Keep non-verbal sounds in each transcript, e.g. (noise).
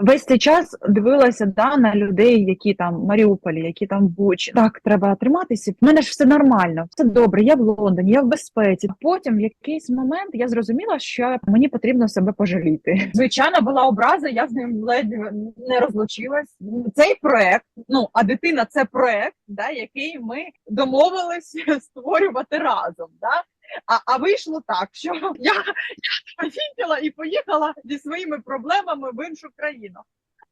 Весь цей час дивилася да, на людей, які там в Маріуполі, які там в Бучі. Так, треба триматися. В мене ж все нормально, все добре. Я в Лондоні, я в безпеці. Потім в якийсь момент я зрозуміла, що мені потрібно себе пожаліти. Звичайно, була образа, я з ним ледь не розлучилась. Цей проект, ну а дитина це проект, да, який ми домовились (laughs) створювати разом. Да? А, а вийшло так, що я, я поїхала і поїхала зі своїми проблемами в іншу країну.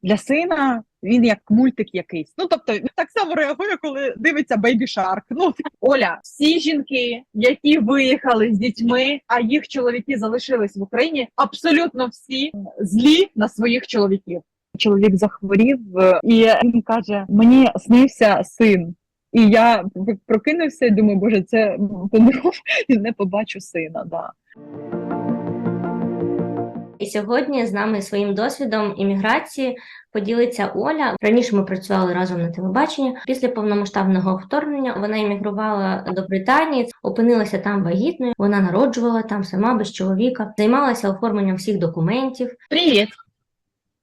Для сина він як мультик якийсь. Ну тобто він так само реагує, коли дивиться Baby Shark. Ну Оля, всі жінки, які виїхали з дітьми, а їх чоловіки залишились в Україні, абсолютно всі злі на своїх чоловіків. Чоловік захворів, е, і він каже: мені снився син. І я прокинувся і думаю, боже, це помру (laughs) і не побачу сина. Да. І сьогодні з нами своїм досвідом імміграції поділиться Оля. Раніше ми працювали разом на телебаченні. Після повномасштабного вторгнення вона іммігрувала до Британії, опинилася там вагітною. Вона народжувала там сама без чоловіка, займалася оформленням всіх документів. Привіт!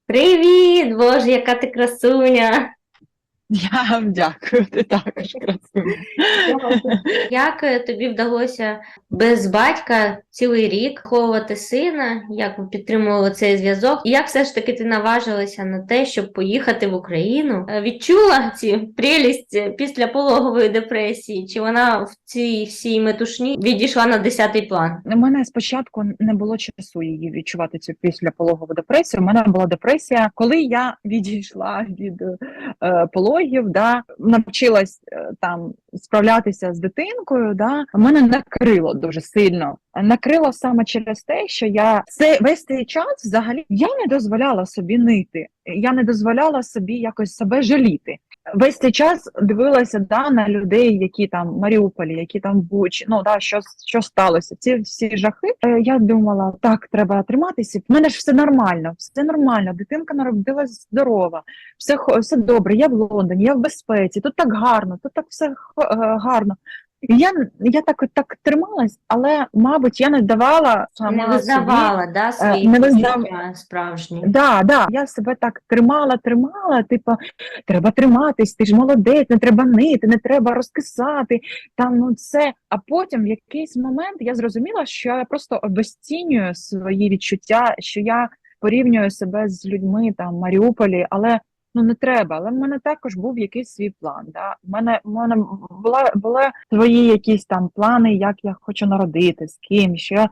Привіт, Боже, яка ти красуня! Я вам дякую, ти також красуня. Як е, тобі вдалося без батька цілий рік ховувати сина? Як ви підтримували цей зв'язок? І як все ж таки ти наважилася на те, щоб поїхати в Україну? Е, Відчула ці прелість е, після пологової депресії? Чи вона в цій всій метушні відійшла на десятий план? У мене спочатку не було часу її відчувати цю післяпологову депресію. У мене була депресія, коли я відійшла від е, пологів, да, навчилась е, там справлятися з дитинкою. Да, мене накрило дуже сильно. Накрило саме через те, що я це весь цей час взагалі я не дозволяла собі нити. Я не дозволяла собі якось себе жаліти. Весь цей час дивилася да, на людей, які там в Маріуполі, які там в Бучі, ну да, що, що сталося. Ці всі жахи. Е, я думала, так, треба триматися. В мене ж все нормально, все нормально. Дитинка народилась здорова, все все добре. Я в Лондоні, я в безпеці. Тут так гарно, тут так все е, гарно. Я, я так, так трималась, але, мабуть, я не давала сама Не собі визнавала да, свої не визнав- справжні. Да, да. Я себе так тримала, тримала. Типу, треба триматись, ти ж молодець, не треба нити, не треба розкисати. Там ну це. А потім в якийсь момент я зрозуміла, що я просто обесцінюю свої відчуття, що я порівнюю себе з людьми там в Маріуполі, але. Ну не треба, але в мене також був якийсь свій план. Да? В мене в мене була були свої якісь там плани, як я хочу народити, з ким, що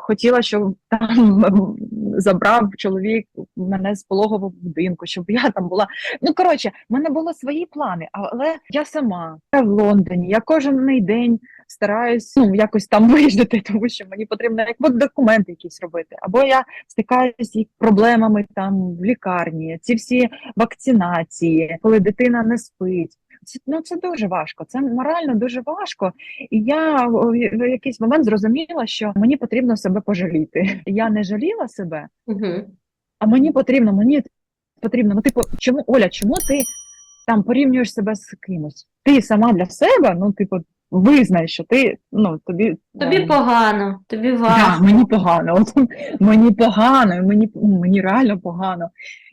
хотіла, щоб там (laughs) забрав чоловік мене з пологового будинку, щоб я там була. Ну коротше, в мене були свої плани, але я сама я в Лондоні. Я кожен день стараюсь ну якось там (laughs) виїжджати, тому що мені потрібно як документи якісь робити. Або я стикаюся з проблемами там в лікарні, ці всі вакцинації, коли дитина не спить. Це, ну, це дуже важко, це морально дуже важко. І я в якийсь момент зрозуміла, що мені потрібно себе пожаліти. Я не жаліла себе, Угу. а мені потрібно, мені потрібно. Ну, типу, чому Оля, чому ти там порівнюєш себе з кимось? Ти сама для себе, ну, типу, визнай, що ти ну тобі Тобі ем, погано, тобі Да, важко. мені погано, от мені погано, мені, мені реально погано.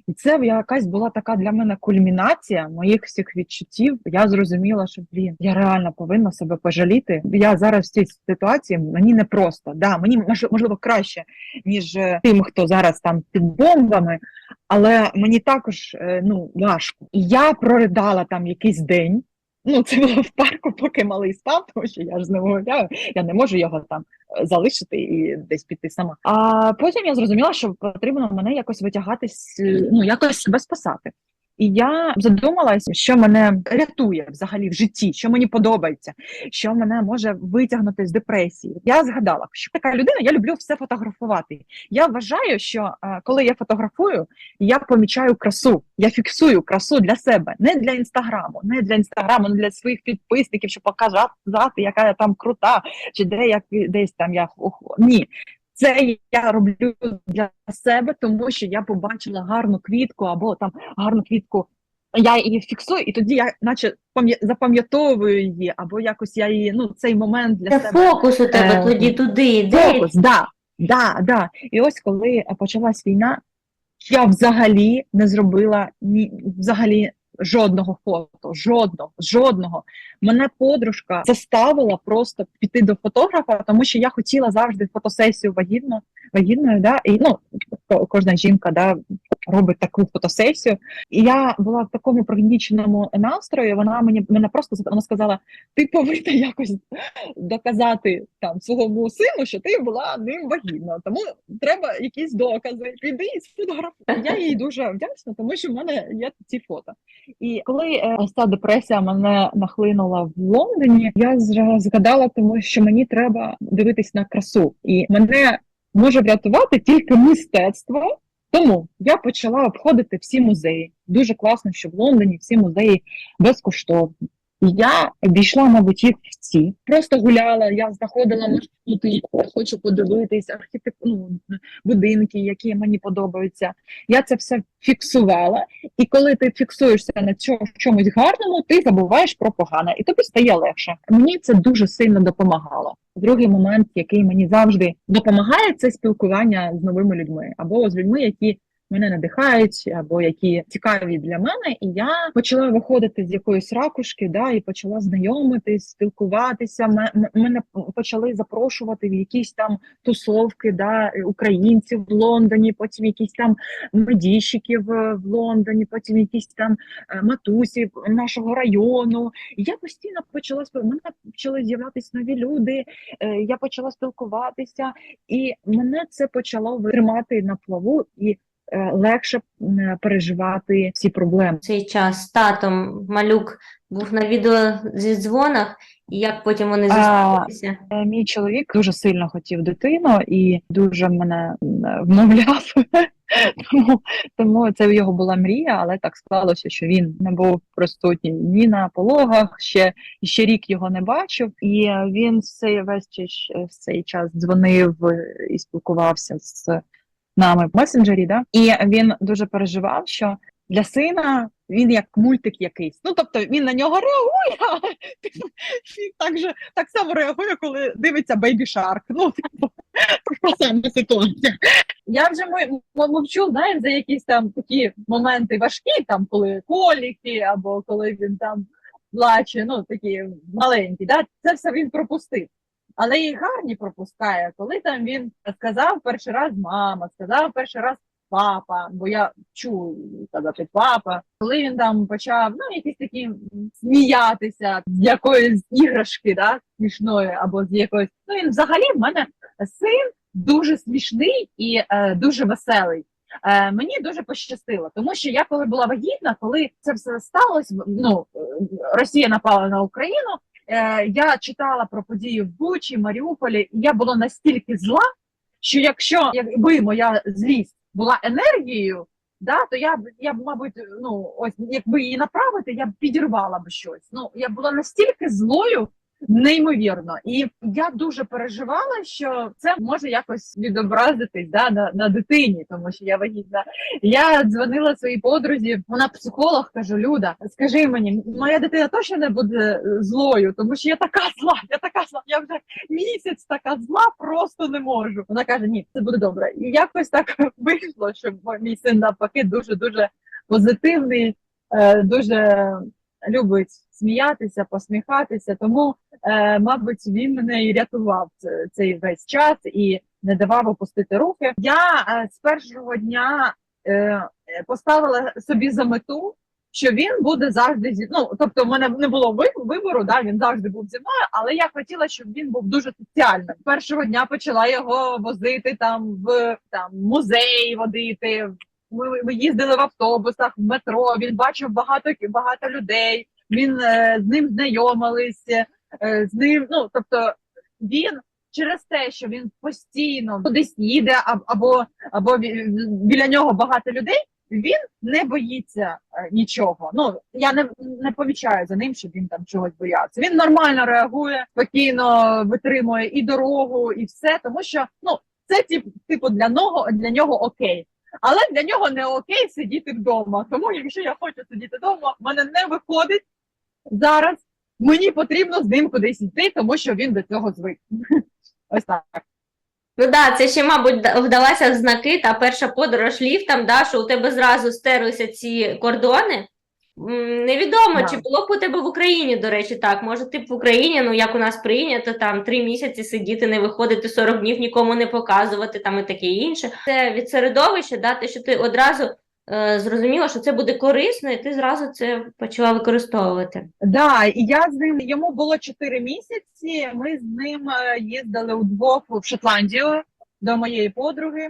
І це якась була така для мене кульмінація моїх всіх відчуттів. Я зрозуміла, що блін, я реально повинна себе пожаліти. Я зараз в цій ситуації мені не просто. Да, мені мож- можливо краще, ніж е, тим, хто зараз там під бомбами, але мені також е, ну важко. І я проридала там якийсь день. Ну, це було в парку, поки малий спав, тому що я ж з ним гуляю, я не можу його там е, залишити і десь піти сама. А потім я зрозуміла, що потрібно мене якось витягати, ну якось себе спасати. І я задумалась, що мене рятує взагалі в житті, що мені подобається, що мене може витягнути з депресії. Я згадала, що така людина, я люблю все фотографувати. Я вважаю, що е, коли я фотографую, я помічаю красу, я фіксую красу для себе, не для інстаграму, не для інстаграму, не для своїх підписників, щоб показати, яка я там крута, чи де я десь там я ні. Це я роблю для себе, тому що я побачила гарну квітку або там гарну квітку. Я її фіксую, і тоді я, наче запам'ятовую її, або якось я її, ну, цей момент для Це себе. фокус у тебе Е, тоді туди йде. Фокус, да, да, да. І ось коли почалась війна, я взагалі не зробила ні взагалі жодного фото, жодного, жодного. Мене подружка заставила просто піти до фотографа, тому що я хотіла завжди фотосесію вагітно, вагітною, да, і ну ко- кожна жінка да, робить таку фотосесію. І я була в такому пригніченому настрої. Вона мені мене просто вона сказала: ти повинна якось доказати там своєму сину, що ти була ним вагітна. Тому треба якісь докази. Піди і сфотографуй. Я їй дуже вдячна, тому що в мене є ці фото. І коли е, ця депресія мене нахлинула в Лондоні, я згадала, тому що мені треба дивитись на красу, і мене може врятувати тільки мистецтво. Тому я почала обходити всі музеї. Дуже класно, що в Лондоні всі музеї безкоштовні. Я обійшла, мабуть, їх всі. Просто гуляла, я знаходила маршрути, хочу подивитись архітектуру, ну, будинки, які мені подобаються. Я це все фіксувала. І коли ти фіксуєшся на чо- чомусь гарному, ти забуваєш про погане, і тобі стає легше. Мені це дуже сильно допомагало. Другий момент, який мені завжди допомагає, це спілкування з новими людьми або з людьми, які мене надихають, або які цікаві для мене. І я почала виходити з якоїсь ракушки, да, і почала знайомитись, спілкуватися. Ме- Мене почали запрошувати в якісь там тусовки, да, українців в Лондоні, потім якісь там медійщиків е, в Лондоні, потім якісь там е, матусі нашого району. Я постійно почала мене почали з'являтися нові люди. е, Я почала спілкуватися, і мене це почало тримати на плаву і легше переживати всі проблеми. цей час з татом малюк був на відео зі дзвонах, і як потім вони зустрілися. Е, Мій чоловік дуже сильно хотів дитину і дуже мене вмовляв. (laughs) Тому, тому це його була мрія, але так склалося, що він не був присутній ні на пологах, ще, ще рік його не бачив. І е, він цей весь цей час дзвонив е, і спілкувався з нами в месенджері. Да? І він дуже переживав, що для сина він як мультик якийсь. Ну тобто він на нього реагує, (laughs) він так же так само реагує, коли дивиться Baby Shark. Ну, типу, (laughs) така сама ситуація. Я вже мо- мо- мовчу, знаєш, за якісь там такі моменти важкі, там коли коліки, або коли він там плаче, ну такі маленькі. Да? Це все він пропустив. Але і гарні пропускає, коли там він сказав перший раз мама, сказав перший раз папа, бо я чую казати папа. Коли він там почав ну якісь такі сміятися з якоїсь іграшки, да, смішної, або з якоїсь. Ну він взагалі в мене син дуже смішний і е, дуже веселий. Е, мені дуже пощастило, тому що я коли була вагітна, коли це все сталося, ну е, Росія напала на Україну. Е, я читала про події в Бучі, Маріуполі, і я була настільки зла, що якщо якби моя злість була енергією, да, то я б я б, мабуть, ну ось якби її направити, я б підірвала б щось. Ну я була настільки злою. Неймовірно, і я дуже переживала, що це може якось відобразитись да, на, на дитині, тому що я вагітна. Я дзвонила своїй подрузі, вона психолог, кажу: Люда, скажи мені, моя дитина точно не буде е, злою, тому що я така зла, я така зла, я вже місяць така зла, просто не можу. Вона каже: Ні, це буде добре. І якось так (laughs) вийшло, що мій син навпаки дуже дуже позитивний, е, дуже любить сміятися, посміхатися. Тому, е, мабуть, він мене і рятував цей весь час і не давав опустити руки. Я е, з першого дня е, е, поставила собі за мету. Що він буде завжди зі ну, тобто, в мене не було вибору, да він завжди був зі мною, але я хотіла, щоб він був дуже соціальним. Першого дня почала його возити там в там музей, водити. Ми, ми їздили в автобусах, в метро. Він бачив багато багато людей. Він е, з ним знайомились, е, з ним. Ну тобто він через те, що він постійно кудись їде, аб- або або бі- біля нього багато людей. Він не боїться е, нічого. Ну я не, не помічаю за ним, щоб він там чогось боявся. Він нормально реагує, спокійно витримує і дорогу, і все, тому що ну це тип, типу для нього для нього окей. Але для нього не окей сидіти вдома. Тому якщо я хочу сидіти вдома, в мене не виходить зараз. Мені потрібно з ним кудись йти, тому що він до цього звик. (laughs) Ось так. Ну да, це ще, мабуть, вдалася в знаки та перша подорож ліфтом, да, що у тебе зразу стерлися ці кордони. Невідомо, Да. чи було б у тебе в Україні, до речі, так. Може, ти б в Україні, ну як у нас прийнято, там три місяці сидіти, не виходити 40 днів, нікому не показувати, там і таке інше. Це від середовища, да, те, що ти одразу е, зрозуміла, що це буде корисно, і ти зразу це почала використовувати. Да, і я з ним йому було 4 місяці. Ми з ним е, їздили удвох в Шотландію до моєї подруги.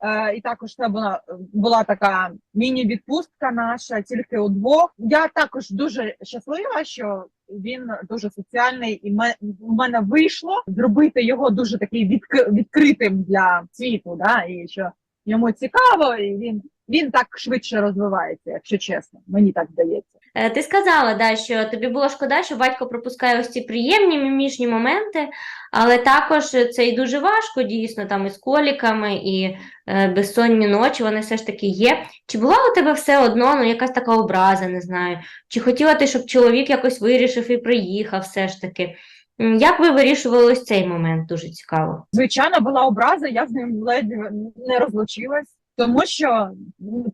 Е, І також це була, була така міні-відпустка наша, тільки удвох. Я також дуже щаслива, що він дуже соціальний, і у мене вийшло зробити його дуже такий відк- відкритим для світу. Да? І що йому цікаво, і він, він так швидше розвивається, якщо чесно. Мені так здається. Е, Ти сказала, да, що тобі було шкода, що батько пропускає ось ці приємні мімішні моменти, але також це і дуже важко, дійсно, там і з коліками, і е, безсонні ночі, вони все ж таки є. Чи була у тебе все одно, ну, якась така образа, не знаю, чи хотіла ти, щоб чоловік якось вирішив і приїхав все ж таки? Як ви вирішували ось цей момент? Дуже цікаво. Звичайно, була образа, я з ним ледь не розлучилась, тому що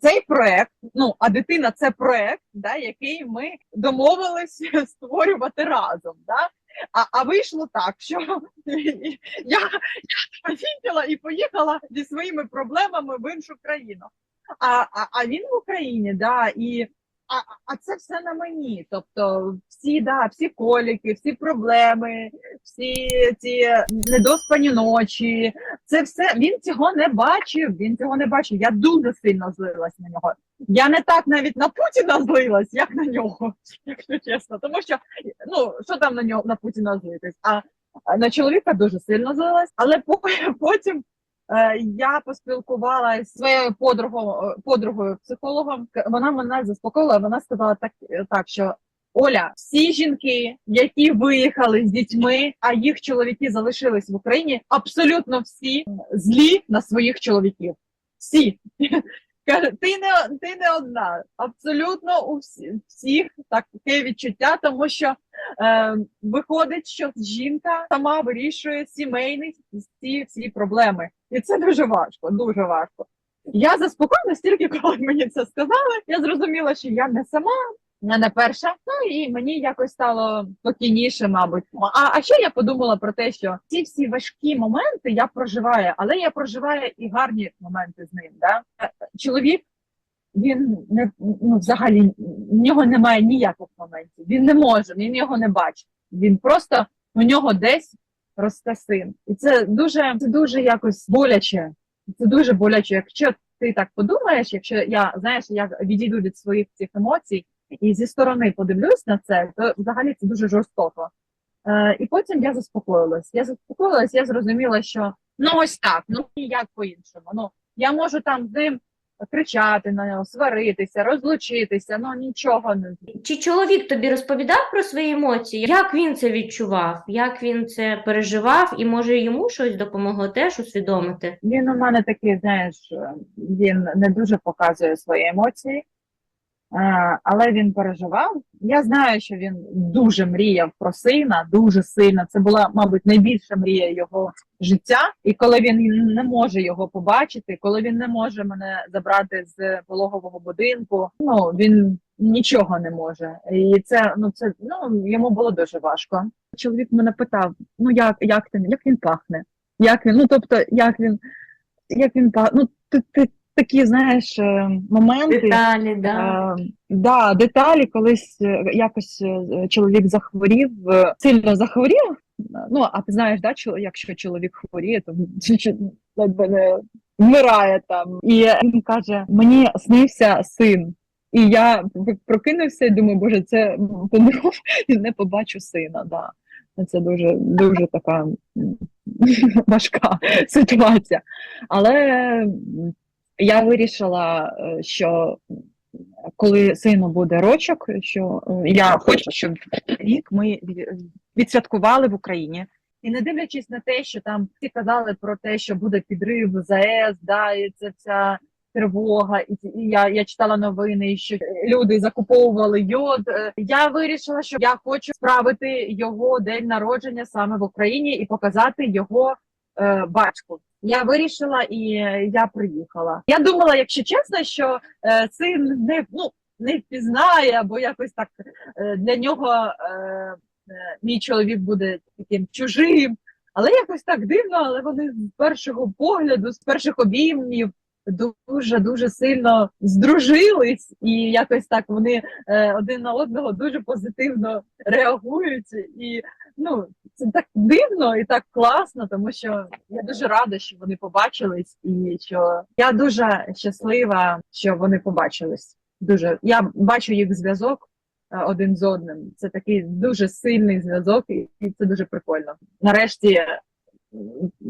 цей проект, ну а дитина це проект, да, який ми домовилися (laughs) створювати разом. Да? А, а вийшло так, що (laughs) я, я поїхала і поїхала зі своїми проблемами в іншу країну. А, а, а він в Україні, да, і а, а це все на мені. Тобто, всі, да, всі коліки, всі проблеми, всі ці недоспані ночі. Це все він цього не бачив. Він цього не бачив. Я дуже сильно злилась на нього. Я не так навіть на Путіна злилась, як на нього, (laughs) якщо чесно. Тому що ну що там на нього на Путіна злитись? А на чоловіка дуже сильно злилась, але по- (laughs) потім. Е, Я поспілкувалася зі своєю подругою, подругою психологом. Вона мене заспокоїла. Вона сказала так, так, що Оля, всі жінки, які виїхали з дітьми, а їх чоловіки залишились в Україні, абсолютно всі злі на своїх чоловіків. Всі. Каже, ти не ти не одна. Абсолютно у всі, всіх таке відчуття, тому що е, виходить, що жінка сама вирішує сімейні всі, всі проблеми. І це дуже важко, дуже важко. Я заспокоїлася тільки коли мені це сказали. Я зрозуміла, що я не сама, не перша. Ну і мені якось стало спокійніше, мабуть. А, а ще я подумала про те, що ці всі важкі моменти я проживаю, але я проживаю і гарні моменти з ним. Да? Чоловік. Він не ну, взагалі в нього немає ніяких моментів. Він не може, він його не бачить. Він просто у нього десь росте син, і це дуже це дуже якось боляче. Це дуже боляче. Якщо ти так подумаєш, якщо я знаєш, я відійду від своїх цих емоцій і зі сторони подивлюсь на це, то взагалі це дуже жорстоко. Е, і потім я заспокоїлась. Я заспокоїлась, я зрозуміла, що ну ось так, ну ніяк по-іншому. Ну я можу там з ним кричати на нього, сваритися, розлучитися, ну нічого не Чи чоловік тобі розповідав про свої емоції? Як він це відчував? Як він це переживав? І може йому щось допомогло теж усвідомити? Він у мене такий, знаєш, е, він не дуже показує свої емоції, але він переживав. Я знаю, що він дуже мріяв про сина, дуже сильно. Це була, мабуть, найбільша мрія його життя. І коли він не може його побачити, коли він не може мене забрати з пологового будинку, ну він нічого не може. І це ну це ну йому було дуже важко. Чоловік мене питав: ну як, як ти як він пахне? Як він? Ну тобто, як він, як він пахне? Ну ти, ти такі знаєш е, моменти. Деталі, да. Е, да, деталі, колись е, якось е, чоловік захворів, е, сильно захворів. Ну, а ти знаєш, да, якщо чоловік хворіє, то (laughs) ледве не вмирає там. І він каже: мені снився син. І я прокинувся і думаю, боже, це помру (laughs) і не побачу сина. Да. Це дуже дуже така (laughs) важка ситуація. Але я вирішила, е, що коли сину буде рочок, що е, я хочу, щоб рік ми відсвяткували в Україні. І не дивлячись на те, що там всі казали про те, що буде підрив ЗАЕС, да, і це вся тривога, і, і я, я читала новини, що люди закуповували йод. Е, Я вирішила, що я хочу справити його день народження саме в Україні і показати його е, батьку. Я вирішила і я приїхала. Я думала, якщо чесно, що е, син не ну не впізнає, або якось так е, для нього е, е, мій чоловік буде таким чужим. Але якось так дивно, але вони з першого погляду, з перших обіймів дуже дуже сильно здружились, і якось так вони е, один на одного дуже позитивно реагують. І ну це так дивно і так класно, тому що я дуже рада, що вони побачились, і що я дуже щаслива, що вони побачились. Дуже я бачу їх зв'язок е, один з одним. Це такий дуже сильний зв'язок, і, це дуже прикольно. Нарешті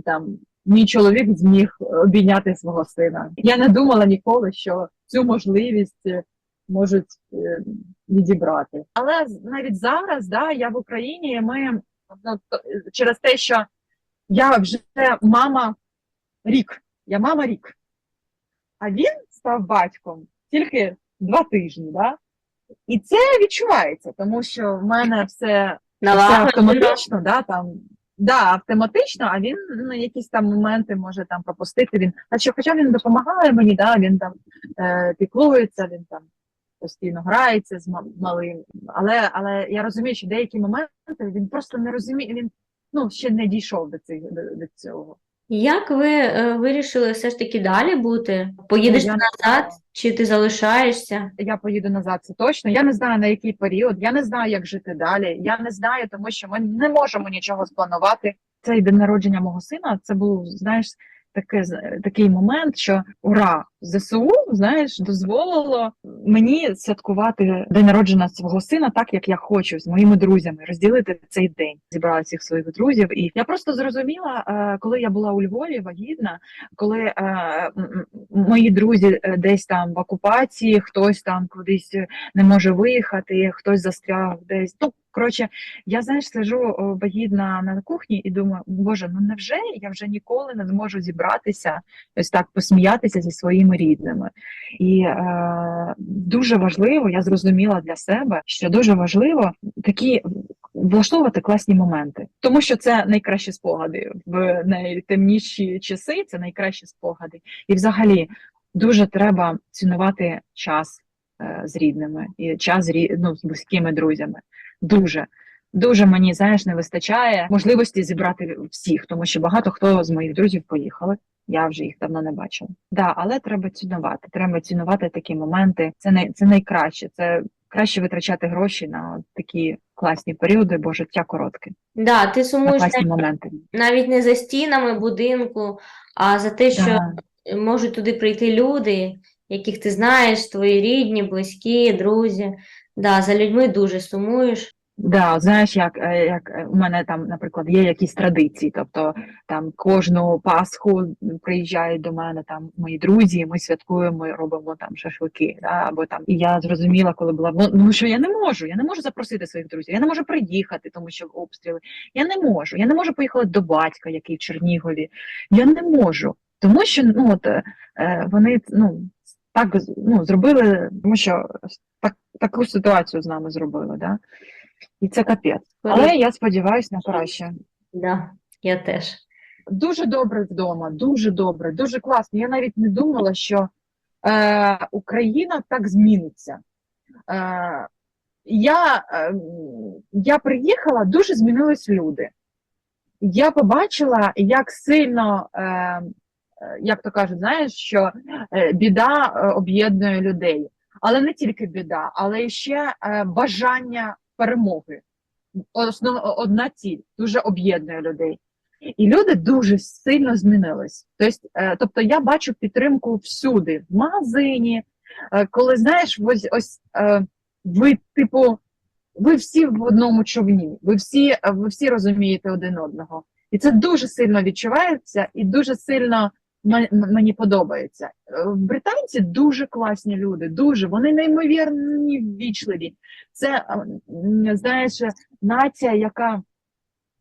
там мій чоловік зміг обійняти свого сина. Я не думала ніколи, що цю можливість е, можуть е, відібрати. Але навіть зараз, да, я в Україні, і ми ну, через те, що я вже мама рік, я мама рік, а він став батьком тільки два тижні. Да? І це відчувається, тому що в мене все Налагоджено. автоматично, да, там, да, автоматично, а він ну, якісь там моменти може там пропустити. Він, хоча, хоча він допомагає мені, да, він там е, піклується, він там постійно грається з ма- малим. Але, але я розумію, що деякі моменти він просто не розуміє, він ну, ще не дійшов до, цих, до, до цього. Як ви е, вирішили все ж таки далі бути? Поїдеш Ну, я назад, чи ти залишаєшся? я поїду назад, це точно. Я не знаю на який період, я не знаю, як жити далі. Я не знаю, тому що ми не можемо нічого спланувати. Цей день народження мого сина це був, знаєш, таке, такий момент, що ура, ЗСУ, знаєш, дозволило мені святкувати день народження свого сина так, як я хочу, з моїми друзями, розділити цей день. Зібрала всіх своїх друзів. І я просто зрозуміла, е, коли я була у Львові вагітна, коли е, мої друзі е, десь там в окупації, хтось там кудись не може виїхати, хтось застряг десь. Ну коротше, я знаєш, сижу вагітна на кухні і думаю, боже, ну невже я вже ніколи не зможу зібратися, ось так посміятися зі своїми рідними. І е, дуже важливо, я зрозуміла для себе, що дуже важливо такі влаштовувати класні моменти, тому що це найкращі спогади в найтемніші часи. Це найкращі спогади. І взагалі дуже треба цінувати час е, з рідними і час ну, з близькими друзями. Дуже. Дуже мені знаєш, не вистачає можливості зібрати всіх, тому що багато хто з моїх друзів поїхали. Я вже їх давно не бачила. Да, але треба цінувати. Треба цінувати такі моменти. Це не це найкраще. Це краще витрачати гроші на такі класні періоди, бо життя коротке. Да, ти На сумуєш класні моменти. навіть не за стінами будинку, а за те, що Да. можуть туди прийти люди, яких ти знаєш, твої рідні, близькі, друзі. Да, за людьми дуже сумуєш. Да, знаєш, як, е, як е, у мене там, наприклад, є якісь традиції, тобто там кожну Пасху приїжджають до мене там мої друзі, ми святкуємо, робимо там шашлики. Да, або там і я зрозуміла, коли була ну, що я не можу, я не можу запросити своїх друзів, я не можу приїхати, тому що обстріли. Я не можу, я не можу поїхати до батька, який в Чернігові. Я не можу, тому що ну от е, вони ну так ну зробили, тому що так таку ситуацію з нами зробили, да. І це капець. Але я сподіваюся на краще. Да, я теж. Дуже добре вдома, дуже добре, дуже класно. Я навіть не думала, що е, Україна так зміниться. Е, я, е, я приїхала, дуже змінились люди. Я побачила, як сильно, е, е, як то кажуть, знаєш, що е, біда е, об'єднує людей. Але не тільки біда, але ще е, бажання перемоги. Основ, одна ціль дуже об'єднує людей. І люди дуже сильно змінились. Тобто, е, тобто я бачу підтримку всюди, в магазині, е, коли знаєш, ось ось е, ви, типу, ви всі в одному човні, ви всі, ви всі розумієте один одного. І це дуже сильно відчувається і дуже сильно мені подобається. Е, Британці дуже класні люди, дуже вони неймовірні ввічливі. Це е, знаєш, нація, яка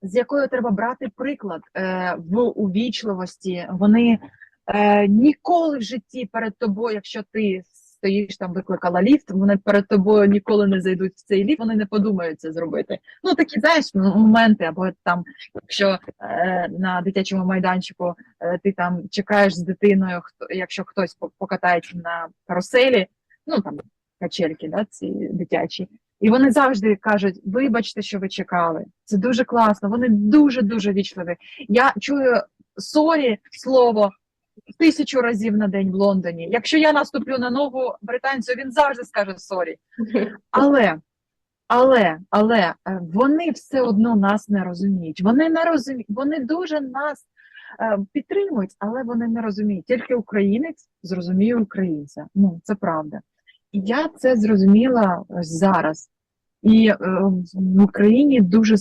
з якою треба брати приклад е, в увічливості. Вони е, ніколи в житті перед тобою, якщо ти стоїш там, викликала ліфт, вони перед тобою ніколи не зайдуть в цей ліфт, вони не подумають це зробити. Ну такі знаєш моменти, або там, якщо е, на дитячому майданчику е, ти там чекаєш з дитиною, хто якщо хтось покатається на каруселі, ну там качельки, да, ці дитячі. І вони завжди кажуть: вибачте, що ви чекали. Це дуже класно. Вони дуже дуже вічливі. Я чую сорі слово тисячу разів на день в Лондоні. Якщо я наступлю на ногу британцю, він завжди скаже сорі. Але, але, але е, вони все одно нас не розуміють. Вони не розуміють, вони дуже нас е, підтримують, але вони не розуміють. Тільки українець зрозуміє українця. Ну, це правда. І я це зрозуміла зараз. І е, в Україні дуже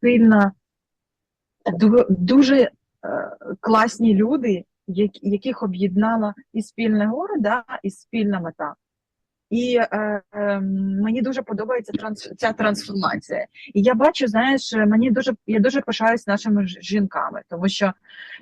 сильна, дуже класні люди, яких об'єднала і спільне горе, да, і спільна мета. І е, е, мені дуже подобається транс, ця трансформація. І я бачу, знаєш, мені дуже я дуже пишаюсь нашими жінками, тому що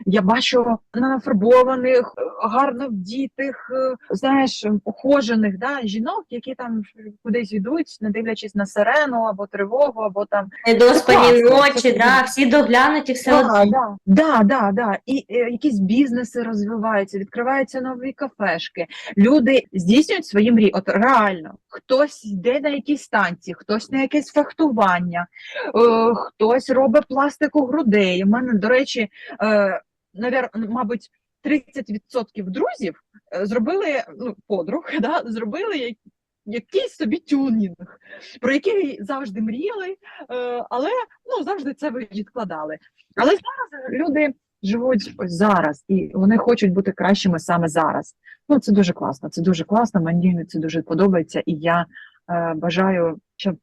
я бачу нафарбованих, гарно вдітих, е, знаєш, ухожених да, жінок, які там кудись йдуть, не дивлячись на сирену або тривогу, або там Недоспані ночі, да, всі доглянуті, все Да, да, да, да, да. І е, якісь бізнеси розвиваються, відкриваються нові кафешки. Люди здійснюють свої мрії. От реально, хтось йде на якісь станції, хтось на якесь фехтування, е, хтось робить пластику грудей. У мене, до речі, е, навер, мабуть, 30% друзів е, зробили ну, подруг, (laughs) да, зробили як- якийсь собі тюнінг, про який завжди мріяли, е, але ну завжди це відкладали. Але зараз люди живуть ось зараз, і вони хочуть бути кращими саме зараз. Ну це дуже класно. Це дуже класно. Мені це дуже подобається, і я е, бажаю, щоб е,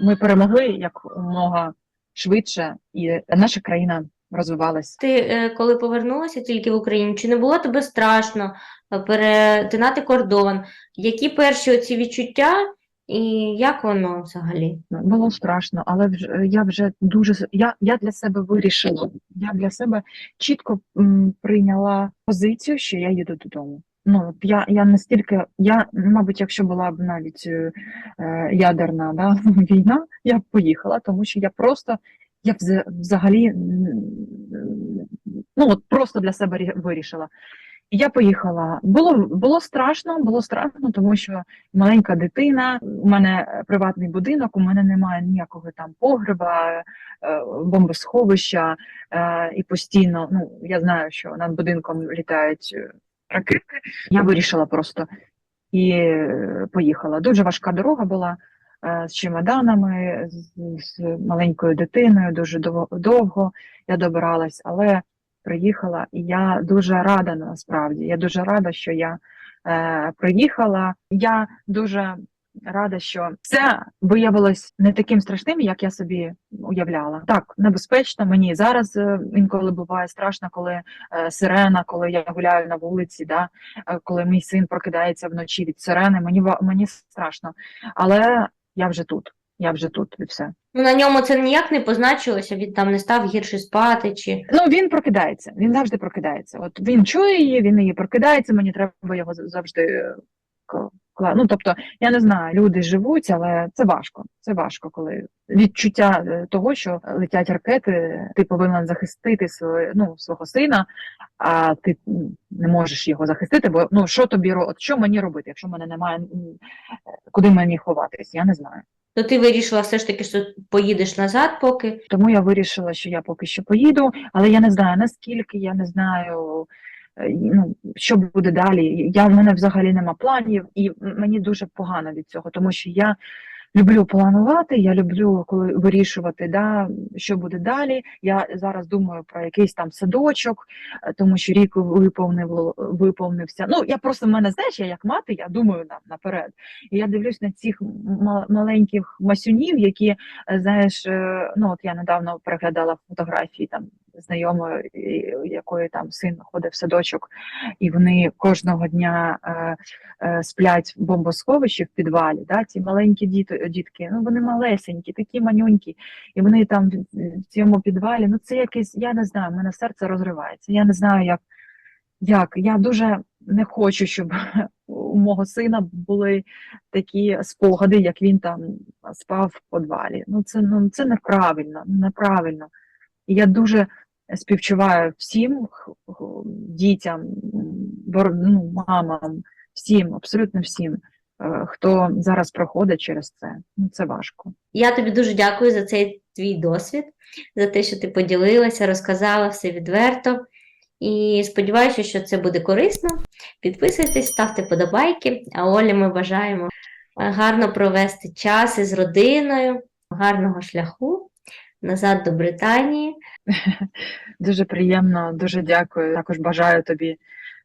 ми перемогли якомога швидше, і наша країна розвивалась. Ти е, коли повернулася тільки в Україну, чи не було тобі страшно е, перетинати кордон? Які перші оці відчуття, і як воно взагалі? Було страшно, але вже я вже дуже я, я для себе вирішила. Я для себе чітко м, прийняла позицію, що я їду додому. Ну от я, я настільки, я, мабуть, якщо була б навіть е, е, ядерна да, (laughs) війна, я б поїхала, тому що я просто я взагалі ну от просто для себе рі- вирішила. Я поїхала. Було було страшно, було страшно, тому що маленька дитина, у мене приватний будинок, у мене немає ніякого там погреба, е, бомбосховища, е, і постійно, ну я знаю, що над будинком літають е, ракети. Я вирішила просто і поїхала. Дуже важка дорога була з чемоданами, з, з маленькою дитиною, дуже довго я добиралась, але приїхала, і я дуже рада насправді. Я дуже рада, що я е, приїхала. Я дуже рада, що це виявилось не таким страшним, як я собі уявляла. Так, небезпечно мені зараз е, інколи буває страшно, коли е, сирена, коли я гуляю на вулиці, да, е, коли мій син прокидається вночі від сирени. Мені мені страшно, але я вже тут. Я вже тут і все. Ну, на ньому це ніяк не позначилося, він там не став гірше спати, чи Ну він прокидається. Він завжди прокидається. От він чує її, він її прокидається. Мені треба його завжди е, Ну тобто, я не знаю, люди живуть, але це важко. Це важко, коли відчуття е, того, що летять ракети, ти повинен захистити своє, ну, свого сина, а ти не можеш його захистити, бо ну що тобі от що мені робити, якщо в мене немає куди мені ховатись? Я не знаю. То ти вирішила все ж таки, що поїдеш назад поки. Тому я вирішила, що я поки що поїду, але я не знаю наскільки, я не знаю, е, ну, що буде далі. Я в мене взагалі нема планів, і мені дуже погано від цього, тому що я люблю планувати, я люблю коли вирішувати, да, що буде далі. Я зараз думаю про якийсь там садочок, е, тому що рік виповнив, виповнився. Ну, я просто в мене, знаєш, я як мати, я думаю на, наперед. І я дивлюсь на цих ма- маленьких масюнів, які е, знаєш, е, ну от я недавно переглядала фотографії там знайомої, і- якої там син ходить в садочок, і вони кожного дня е, е, сплять в бомбосховищі в підвалі. Да, ці маленькі діти, дітки, ну вони малесенькі, такі манюнькі, і вони там в, в цьому підвалі. Ну це якесь, я не знаю, в мене серце розривається. Я не знаю, як. Як я дуже не хочу, щоб (laughs) у мого сина були такі спогади, як він там спав в подвалі. Ну це ну це неправильно, неправильно. І я дуже співчуваю всім дітям, ну, мамам, всім, абсолютно всім, е, хто зараз проходить через це. Ну це важко. Я тобі дуже дякую за цей твій досвід, за те, що ти поділилася, розказала все відверто. І сподіваюся, що це буде корисно. Підписуйтесь, ставте подобайки. А Олі ми бажаємо е, гарно провести час із родиною, гарного шляху назад до Британії. (laughs) Дуже приємно, дуже дякую. Також бажаю тобі,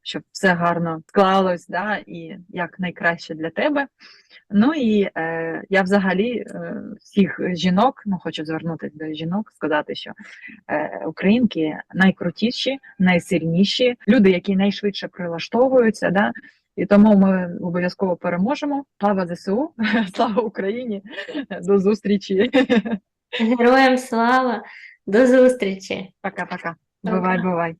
щоб все гарно склалось, да, і як найкраще для тебе. Ну і е, я взагалі е, всіх жінок, ну хочу звернутися до жінок, сказати, що е, українки найкрутіші, найсильніші, люди, які найшвидше прилаштовуються, да, і тому ми обов'язково переможемо. Слава ЗСУ, (laughs) слава Україні, до зустрічі. (laughs) Героям слава! До зустрічі! Пока-пока. Пока. Бувай, бувай.